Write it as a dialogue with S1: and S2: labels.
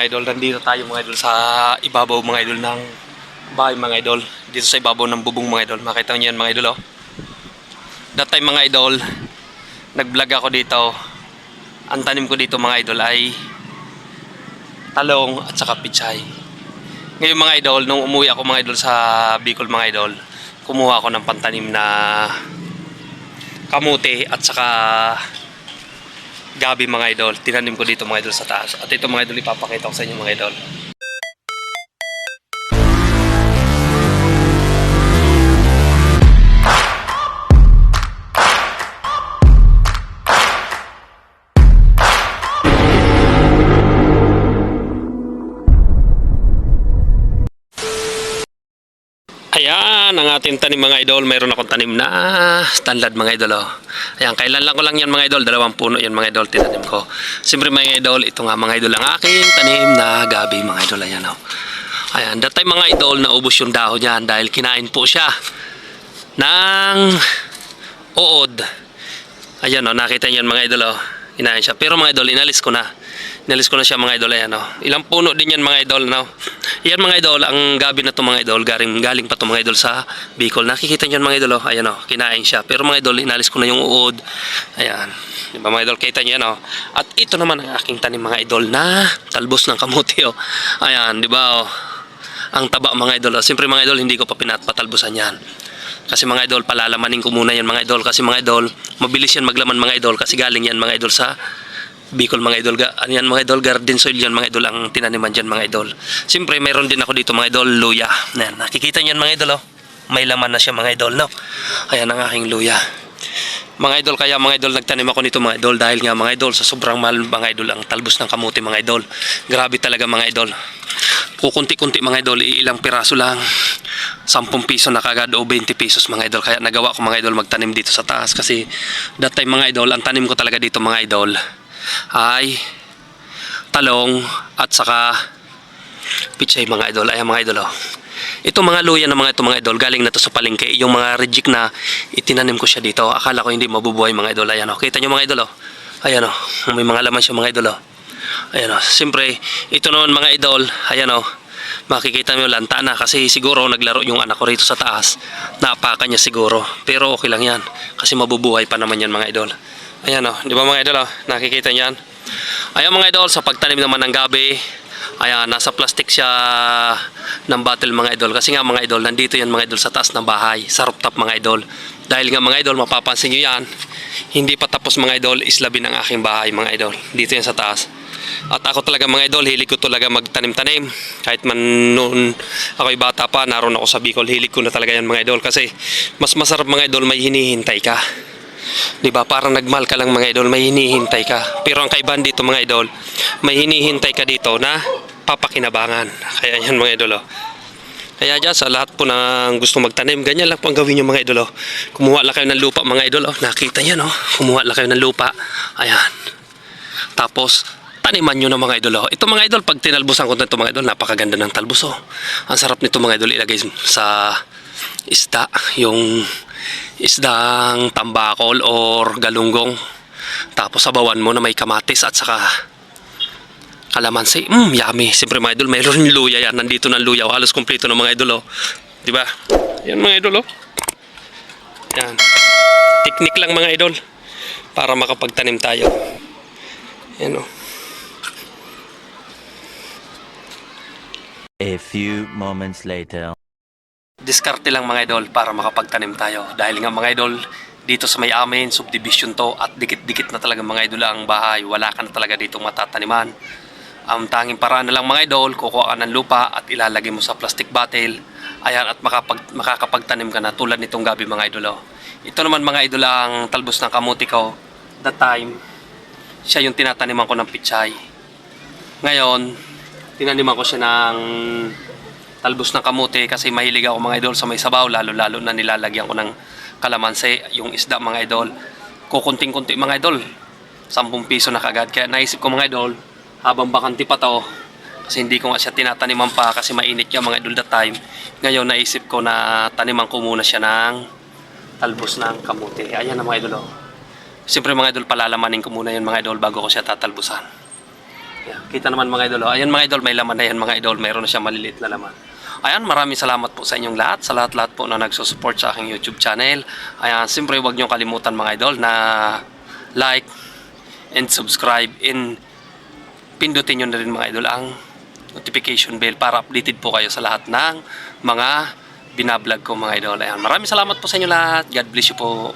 S1: mga idol, nandito tayo mga idol sa ibabaw mga idol ng bahay mga idol. Dito sa ibabaw ng bubong mga idol. Makita niyo yan mga idol oh. That time mga idol, nag-vlog ako dito. Ang tanim ko dito mga idol ay talong at saka pichay. Ngayon mga idol, nung umuwi ako mga idol sa Bicol mga idol, kumuha ako ng pantanim na kamote at saka gabi mga idol. Tinanim ko dito mga idol sa taas. At ito mga idol ipapakita ko sa inyo mga idol. Ayan, ang ating tanim mga idol. Mayroon akong tanim na standard mga idol. Oh. Ayan, kailan lang ko lang yan mga idol. Dalawang puno yan mga idol, tinanim ko. Siyempre mga idol, ito nga mga idol ang aking tanim na gabi mga idol. Ayan oh. Ayan, time mga idol, naubos yung dahon niyan dahil kinain po siya ng uod. Ayan oh, nakita niyo mga idol oh. Kinain siya. Pero mga idol, inalis ko na. Inalis ko na siya mga idol. Ayan oh. Ilang puno din yan mga idol. No? Yan mga idol, ang gabi na to mga idol, galing, galing pa to mga idol sa Bicol. Nakikita niyo mga idol, oh. ayan oh, kinain siya. Pero mga idol, inalis ko na yung uod. Ayan. Di ba mga idol, kita niyo yan oh. At ito naman ang aking tanim mga idol na talbos ng kamuti oh. Ayan, di ba oh. Ang taba mga idol. Oh. Siyempre mga idol, hindi ko pa pinatpatalbusan yan. Kasi mga idol, palalamanin ko muna yan mga idol. Kasi mga idol, mabilis yan maglaman mga idol. Kasi galing yan mga idol sa Bicol mga idol. Ano yan mga idol? Garden soil yan mga idol ang tinaniman dyan mga idol. Siyempre mayroon din ako dito mga idol, luya. Ayan, nakikita niyan mga idol oh. May laman na siya mga idol no. Ayan ang aking luya. Mga idol kaya mga idol nagtanim ako nito mga idol dahil nga mga idol sa sobrang mahal mga idol ang talbos ng kamuti mga idol. Grabe talaga mga idol. Kukunti-kunti mga idol, ilang piraso lang. 10 piso na kagad o 20 pesos mga idol. Kaya nagawa ko mga idol magtanim dito sa taas kasi that time mga idol, ang tanim ko talaga dito mga idol ay talong at saka pichay mga idol. Ayan mga idol oh. Ito mga luya na mga ito mga idol, galing na to sa palengke. Yung mga reject na itinanim ko siya dito. Akala ko hindi mabubuhay mga idol. Ayan oh. Kita nyo mga idol oh. Ayan oh. May mga laman siya mga idol oh. Ayan oh. Siyempre, ito naman mga idol. Ayan oh. Makikita nyo lanta na kasi siguro naglaro yung anak ko rito sa taas. Naapakan niya siguro. Pero okay lang yan. Kasi mabubuhay pa naman yan mga idol. Ayan oh. Di ba mga idol oh. Nakikita niyan. Ayan mga idol, sa pagtanim naman ng gabi, ayan, nasa plastic siya ng bottle mga idol. Kasi nga mga idol, nandito yan mga idol sa taas ng bahay, sa rooftop mga idol. Dahil nga mga idol, mapapansin nyo yan, hindi pa tapos mga idol, islabi ng aking bahay mga idol. Dito yan sa taas. At ako talaga mga idol, hilig ko talaga magtanim-tanim. Kahit man noon ako'y bata pa, naroon ako sa Bicol, hilig ko na talaga yan mga idol. Kasi mas masarap mga idol, may hinihintay ka. 'Di ba? Parang nagmahal ka lang mga idol, may hinihintay ka. Pero ang kaibahan dito mga idol, may hinihintay ka dito na papakinabangan. Kaya yan mga idol. Oh. Kaya dyan sa lahat po ng gusto magtanim, ganyan lang po ang gawin nyo mga idol. Oh. Kumuha lang kayo ng lupa mga idol. Oh. Nakita niya no? Kumuha lang kayo ng lupa. Ayan. Tapos, taniman nyo ng mga idol. Oh. Ito mga idol, pag tinalbusan ko na ito mga idol, napakaganda ng talbos. Oh. Ang sarap nito mga idol ilagay sa isda. Yung isdang tambakol or galunggong. Tapos sabawan mo na may kamatis at saka kalamansi. Mmm, yummy. Siyempre mga idol, mayroon yung luya yan. Nandito ng luya. Halos kumpleto ng mga idol, oh. Di ba? Yan mga idol, oh. Yan. Teknik lang mga idol. Para makapagtanim tayo. Yan, oh.
S2: A few moments later.
S1: diskarte lang mga idol para makapagtanim tayo. Dahil nga mga idol, dito sa may amin, subdivision to at dikit-dikit na talaga mga idol ang bahay. Wala ka na talaga dito matataniman. Ang tanging paraan na lang mga idol, kukuha ka ng lupa at ilalagay mo sa plastic bottle. Ayan, at makapag, makakapagtanim ka na tulad nitong gabi mga idol. Oh. Ito naman mga idol ang talbos ng kamuti ko. That time, siya yung tinataniman ko ng pichay. Ngayon, tinaniman ko siya ng talbos ng kamote kasi mahilig ako mga idol sa may sabaw lalo lalo na nilalagyan ko ng kalamansi yung isda mga idol kukunting-kunti mga idol 10 piso na kagad kaya naisip ko mga idol habang bakanti pa to kasi hindi ko nga siya tinataniman pa kasi mainit yung mga idol that time ngayon naisip ko na taniman ko muna siya ng talbos ng kamote ayan na mga idol oh. siyempre mga idol palalamanin ko muna yun mga idol bago ko siya tatalbusan yeah. Kita naman mga idol. oh. Ayan mga idol, may laman na yan mga idol. Mayroon na siya maliliit na laman. Ayan, maraming salamat po sa inyong lahat. Sa lahat-lahat po na nagsusupport sa aking YouTube channel. Ayan, siyempre huwag niyo kalimutan mga idol na like and subscribe and pindutin nyo na rin mga idol ang notification bell para updated po kayo sa lahat ng mga binablog ko mga idol. Ayan, maraming salamat po sa inyo lahat. God bless you po.